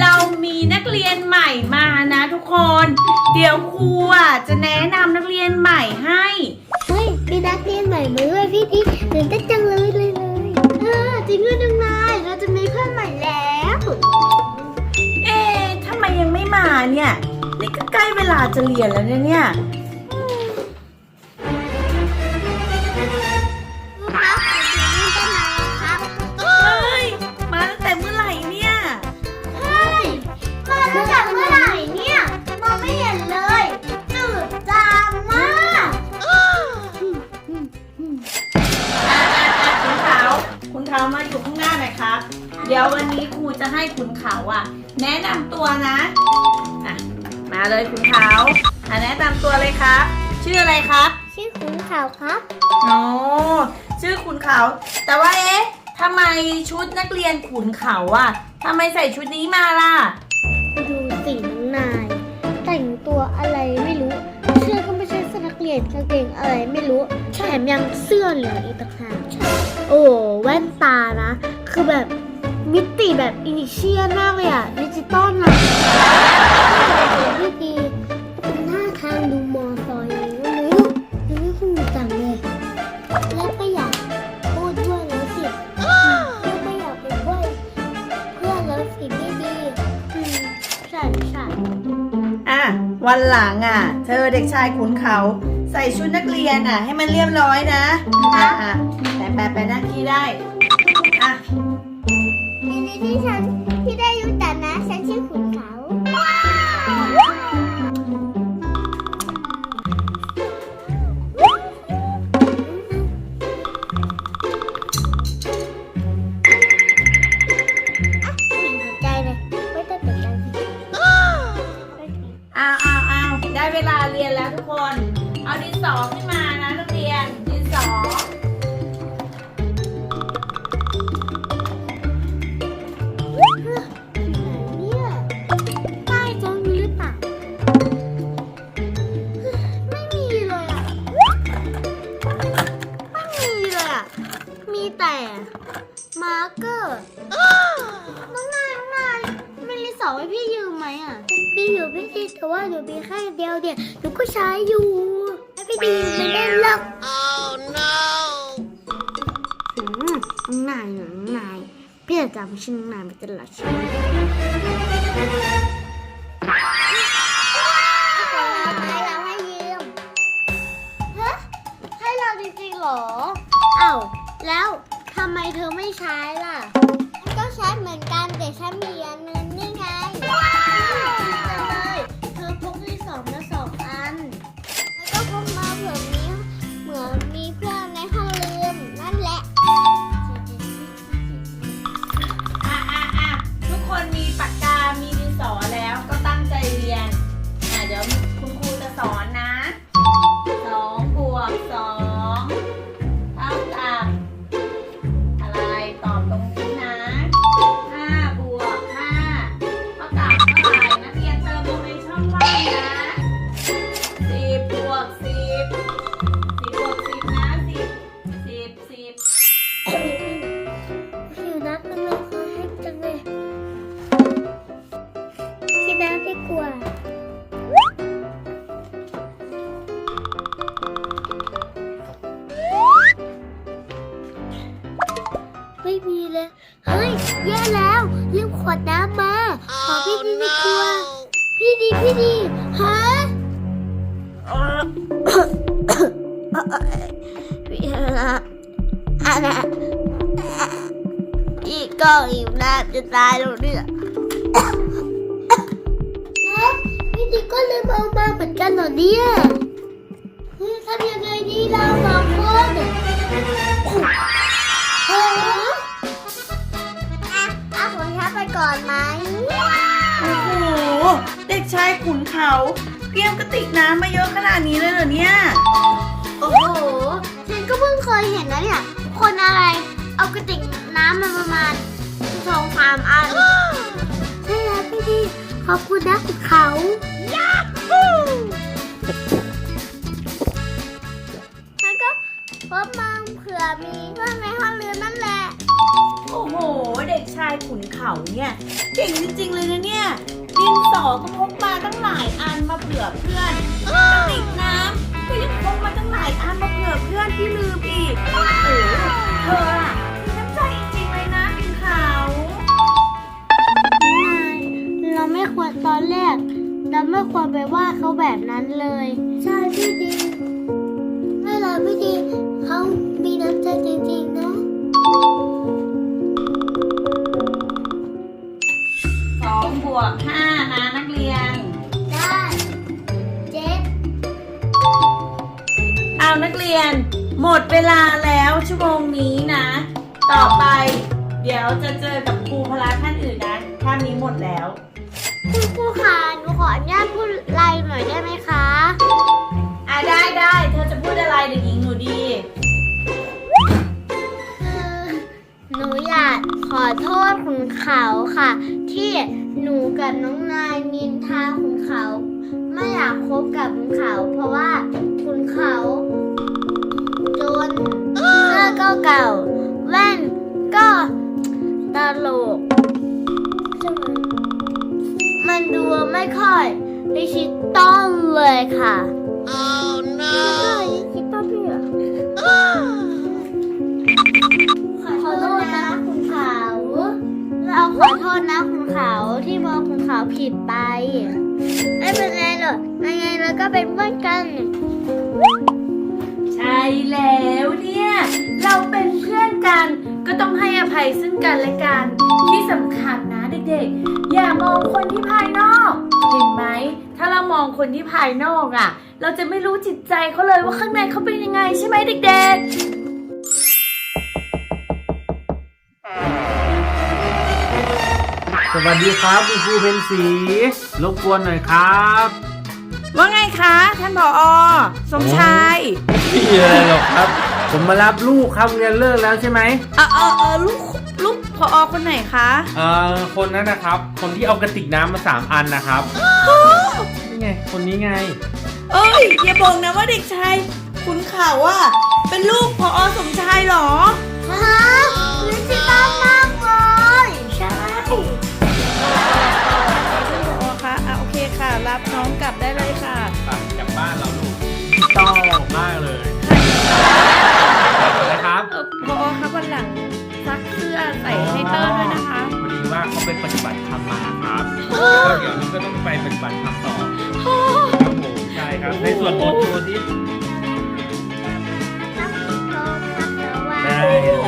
เรามีนักเรียนใหม่มานะทุกคน เดี๋ยวครูอะจะแนะนำนักเรียนใหม่ให้ เฮ้ยมีนักเรียนใหม่มาด้วยพี่พี่ตื่นเต้นจังเลยเลยเลยเออจริงด้วยน้องนายเราจะมีเพื่อนใหม่แล้วเอ๊ะทำไมยังไม่มาเนี่ยนี่ก็ใกล้เวลาจะเรียนแล้วนะเนี่ย ดี๋ยววันนี้ครูจะให้คุณเขาอะ แนะนำตัวนะอะมาเลยคุณเขาอะแนะนำตัวเลยครับ ชื่ออะไรครับ ชื่อขุนข่าวครับ โอ้ชื่อขุนเขา แต่ว่าเอ๊ะทำไมชุดนักเรียนขุนเขาอะทำไมใส่ชุดนี้มาล่ะ ดูสิน้องนาย แต่งตัวอะไรไม่รู้ เสื้อก็ไม่ใช่เสื้อนักเรียนกางเกงอะไรไม่รู้ แถมยังเสื้อเหลืองอีกต่างหากโอ้แว่นตานะ คือแบบ มิติแบบอินิเชียนมากเลยอะดิจิตอลนะพี่ดีเป็นหน้าทางดูมอซอยเลยก็รู้ดูไม่คุ้มจังเลย แล้วก็อยากพูดด้วยแล้วสิแล้วก็อยากเป็นเพื่อนเพื่อนแล้วสิไม่ดีอืมใช่ใช่อะวันหลังอะ เธอเด็กชายขุนเขา ใส่ชุดนักเรียนอะ ให้มันเรียบร้อยนะ อะอะแปะแปะแปะหน้าที่ได้อะ ยินดีที่ฉันที่ได้รู้จัก มีแต่มาร์กเกอร์น้องนายน้องนายมีรีสอร์ทให้พี่ยืมไหมอะพี่อยู่พี่ดีแต่ว่าหนูมีแค่เดียวเดียวหนูก็ใช้อยู่ให้พี่ดีไม่ได้หรอกอืมน้องนายน้องนายพี่จะจำชื่อน้องนายไปตลอดชีวิต แล้วทำไมเธอไม่ใช้ล่ะ ก็ใช้เหมือนกันแต่ฉันมีอันนึง ไม่มีเลย เฮ้ย แย่แล้วลืมขวดน้ำมา ขอพี่ดีดีกว่าพี่ดีพี่ดีฮะพี่ละอันน่ะพี่ก็หิวน้ำจะตายแล้วเนี่ยพี่ดีก็ลืมเอามาเหมือนกันเหรอเนี่ยเฮ้ยทำยังไงดีเราสองคนเก่อนไหมโอ้โห เด็กชายขุนเขาเตรียมกระติกน้ำมาเยอะขนาดนี้เลยเหรอเนี่ย โอ้โห ฉันก็เพิ่งเคยเห็นนะเนี่ย คนอะไร เอากระติกน้ำมาประมาณสองสามอัน ใช่แล้วพี่ดีขอบคุณนะคุณเขายาฮูฉันก็พบมาเผื่อมีเพื่อนในห้องเรียนนั่นแหละ โอ้โห เด็กชายายขุนเขาเนี่ยเก่งจริงๆเลยนะเนี่ยดินสอก็พกมาตั้งหลายอันมาเผื่อเพื่อนกระติกน้ำก็ยังพกมาตั้งหลายอันมาเผื่อเพื่อนที่ลืมอีกโอ้โหเธออะมีน้ำใจจริงๆเลยนะขุนเขาเราไม่ควรตอนแรก เราไม่ควรไปว่าเขาแบบนั้นเลย ใช่พี่ดี วกห้านะนักเรียน ได้เจ๊เอานักเรียน หมดเวลาแล้วชั่วโมงนี้นะ ต่อไปเดี๋ยวจะเจอกับครูพละท่านอื่นนะท่านนี้หมดแล้ว คุณครูคะหนูขออนุญาตพูดไลน์หน่อยได้ไหมคะ อะได้ได้เธอจะพูดอะไรเด็กหญิงหนูดี คือหนูอยากขอโทษคุณเขาค่ะ ที่ หนูกับน้องนายนินทาคุณเขา ไม่อยากคบกับคุณเขา เพราะว่าคุณเขาจนเสื้อก็เก่า แว่นก็ตลกมมันดูไม่ค่อยดิจิตอลเลยค่ะ oh no ขอโทษนะคุณขาวที่มองคุณขาวผิดไป ไม่เป็นไรหรอกยังไงเราก็เป็นเพื่อนกัน ใช่แล้วเนี่ย เราเป็นเพื่อนกัน ก็ต้องให้อภัยซึ่งกันและกัน ที่สำคัญนะเด็กๆ อย่ามองคนที่ภายนอก เห็นไหม ถ้าเรามองคนที่ภายนอกอะ่ะ เราจะไม่รู้จิตใจเขาเลยว่าข้างในเขาเป็นยังไงใช่ไหมเด็กๆ สวัสดีครับคุณครูเพนสีรบกวนหน่อยครับว่าไงคะ ท่านผอสมชายไม่มีอะไรหรอกครับ ผมมารับลูกครับเรียนเลิกแล้วใช่ไหมเออเออเออลูกลูกผอคนไหนคะเอ่อคนนั้นนะครับ คนที่เอากระติกน้ำมาสามอันนะครับนี่ไง คนนี้ไง เอ้ยอย่าบอกนะว่าเด็กชายขุนเขาอะเป็นลูกพอสมชายเหรอฮะลิจิตอลมา รับน้องกลับได้เลยค่ะกลับจากบ้านเราลูกต่อมากเลยนะครับเออบอกครับวันหลังซักเสื้อใส่ให้เตอร์ด้วยนะคะพอดีว่าเขาเป็นปฏิบัติธรรมมาครับก็เดี๋ยวนี้ก็ต้องไปปฏิบัติธรรมต่อครับผใช่ครับ ในส่วนโอโชที่ได้